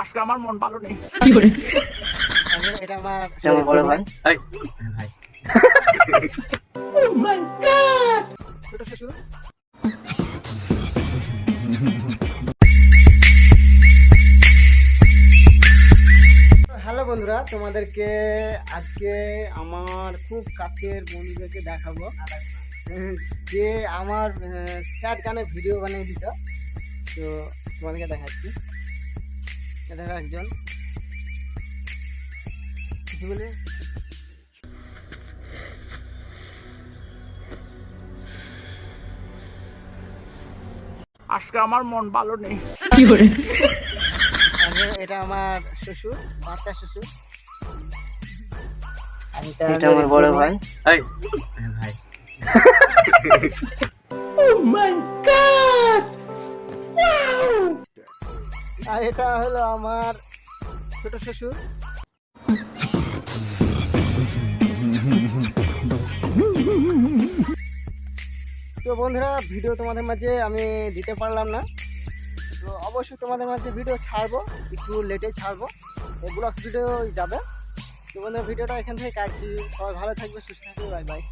আজকে আমার মন ভালো নেই। এটা আমার এটা আমার বড় ভাই ছোট শ্বশুর হ্যালো বন্ধুরা তোমাদেরকে আজকে আমার খুব কাছের বন্ধুদেরকে দেখাবো। যে আমার স্যাড গানের ভিডিও বানিয়ে দিত। তো তোমাদেরকে দেখাচ্ছি। দেখো একজন। কিছু বলে? আজকে আমার মন ভালো নেই। আর এটা আমার শ্বশুর বাচ্চা শ্বশুর। আর এটা আমার বড় ভাই। ভাই। আর এটা হলো আমার ছোট শ্বশুর। তো বন্ধুরা, ভিডিও তোমাদের মাঝে আমি দিতে পারলাম না। তো অবশ্যই তোমাদের মাঝে ভিডিও ছাড়বো, একটু লেটে ছাড়বো। ব্লগ ভিডিও যাবে। তো বন্ধুরা, ভিডিওটা এখান থেকে কাটছি। সবাই ভালো থাকবে, সুস্থ থাকবে বাই বাই